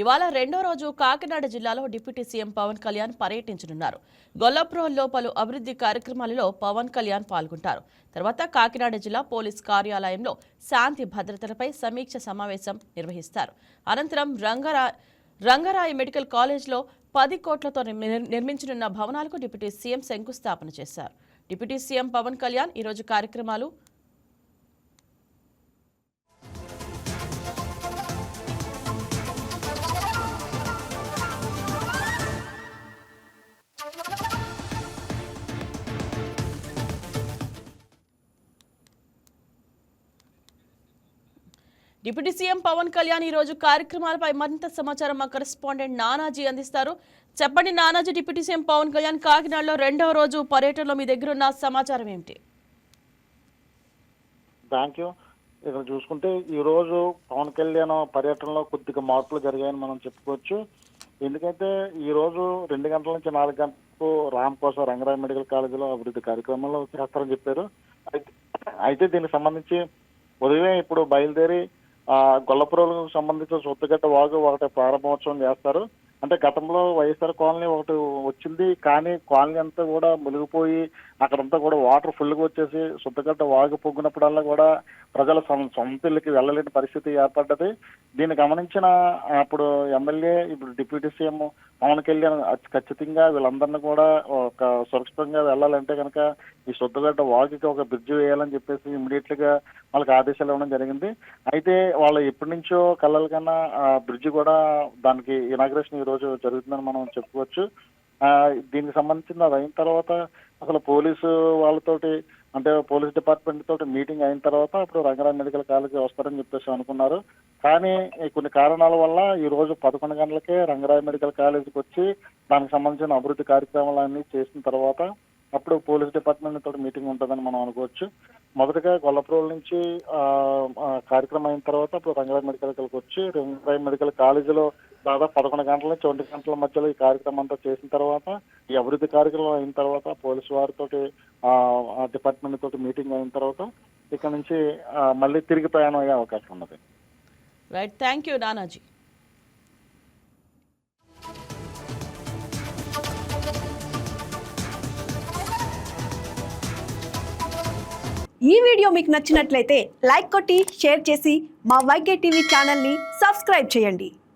ఇవాళ రెండో రోజు కాకినాడ జిల్లాలో డిప్యూటీ సీఎం పవన్ కళ్యాణ్ పర్యటించనున్నారు. గొల్లప్రోల్లో పలు అభివృద్ధి కార్యక్రమాలలో పవన్ కళ్యాణ్ పాల్గొంటారు. తర్వాత కాకినాడ జిల్లా పోలీస్ కార్యాలయంలో శాంతి భద్రతలపై సమీక్ష సమావేశం నిర్వహిస్తారు. అనంతరం రంగరా రంగరాయ మెడికల్ కాలేజ్లో పది కోట్లతో నిర్మించనున్న భవనాలకు డిప్యూటీ సీఎం శంకుస్థాపన చేశారు. డిప్యూటీ సీఎం పవన్ కళ్యాణ్ ఈరోజు కార్యక్రమాలు డిప్యూటీ సీఎం పవన్ కళ్యాణ్ ఈ రోజు కార్యక్రమాలపై మరింత సమాచారం మా కరెస్పాండెంట్ నానాజీ అందిస్తారు. చెప్పండి నానాజీ డిప్యూటీ సీఎం పవన్ కళ్యాణ్ కాకినాడలో రెండవ రోజు పర్యటనలో మీ దగ్గర ఉన్న సమాచారం ఏమిటి? థ్యాంక్ యూ ఇక్కడ చూసుకుంటే ఈ రోజు పవన్ కళ్యాణ్ పర్యటనలో కొద్దిగా మార్పులు జరిగాయని మనం చెప్పుకోవచ్చు. ఎందుకంటే ఈ రోజు రెండు గంటల నుంచి నాలుగు గంటలకు రామ్ కోసం రంగరాయ మెడికల్ కాలేజీలో అభివృద్ధి కార్యక్రమంలో చేస్తారని చెప్పారు. అయితే దీనికి సంబంధించి ఉదయం ఇప్పుడు బయలుదేరి గొల్లపురంకు సంబంధించిన సొత్తుగట్ట వాగు ఒకటి ప్రారంభోత్సవం చేస్తారు. అంటే గతంలో వైఎస్ఆర్ కాలనీ ఒకటి వచ్చింది కానీ కాలనీ అంతా కూడా మునిగిపోయి అక్కడంతా కూడా వాటర్ ఫుల్గా వచ్చేసి శుద్ధగడ్డ వాగు పొగ్గినప్పుడల్లా కూడా ప్రజల సొం- సొంత ఇళ్ళకి వెళ్ళలేని పరిస్థితి ఏర్పడ్డది. దీన్ని గమనించిన అప్పుడు ఎమ్మెల్యే ఇప్పుడు డిప్యూటీ సీఎం పవన్ కళ్యాణ్ ఖచ్చితంగా వీళ్ళందరినీ కూడా ఒక సురక్షితంగా వెళ్ళాలంటే కనుక ఈ శుద్ధగడ్డ వాగుకి ఒక బ్రిడ్జ్ వేయాలని చెప్పేసి ఇమీడియట్గా వాళ్ళకి ఆదేశాలు ఇవ్వడం జరిగింది. అయితే వాళ్ళు ఎప్పటి నుంచో కళ్ళల కన్నా ఆ బ్రిడ్జ్ కూడా దానికి ఇనాగ్రేషన్ ఈ రోజు జరుగుతుందని మనం చెప్పుకోవచ్చు. దీనికి సంబంధించింది అది అయిన తర్వాత అసలు పోలీసు వాళ్ళతోటి అంటే పోలీస్ డిపార్ట్మెంట్ తోటి మీటింగ్ అయిన తర్వాత అప్పుడు రంగరాయ మెడికల్ కాలేజ్ వస్తారని చెప్పేసి అనుకున్నారు. కానీ కొన్ని కారణాల వల్ల ఈ రోజు పదకొండు గంటలకే రంగరాయ మెడికల్ కాలేజీకి వచ్చి దానికి సంబంధించిన అభివృద్ధి కార్యక్రమాలన్నీ చేసిన తర్వాత అప్పుడు పోలీస్ డిపార్ట్మెంట్ తోటి మీటింగ్ ఉంటుందని మనం అనుకోవచ్చు. మొదటగా గొల్లప్రోల్ నుంచి కార్యక్రమం అయిన తర్వాత అప్పుడు రంగరాయ మెడికల్ కాలేజ్కి వచ్చి రంగరాయ మెడికల్ కాలేజీలో దాదాపు పదకొండు గంటల నుంచి ఒంటి గంటల మధ్యలో ఈ కార్యక్రమం అంతా చేసిన తర్వాత ఈ అభివృద్ధి కార్యక్రమం అయిన తర్వాత పోలీసు వారితోటి ఆ, ఆ డిపార్ట్మెంట్ తోటి మీటింగ్ అయిన తర్వాత ఇక్కడ నుంచి మళ్ళీ తిరిగి ప్రయాణం అయ్యే అవకాశం ఉన్నది. రైట్ థ్యాంక్ యూ నానాజీ ఈ వీడియో మీకు నచ్చినట్లయితే లైక్ కొట్టి షేర్ చేసి మా వైకే టీవీ ఛానల్ని సబ్స్క్రైబ్ చేయండి.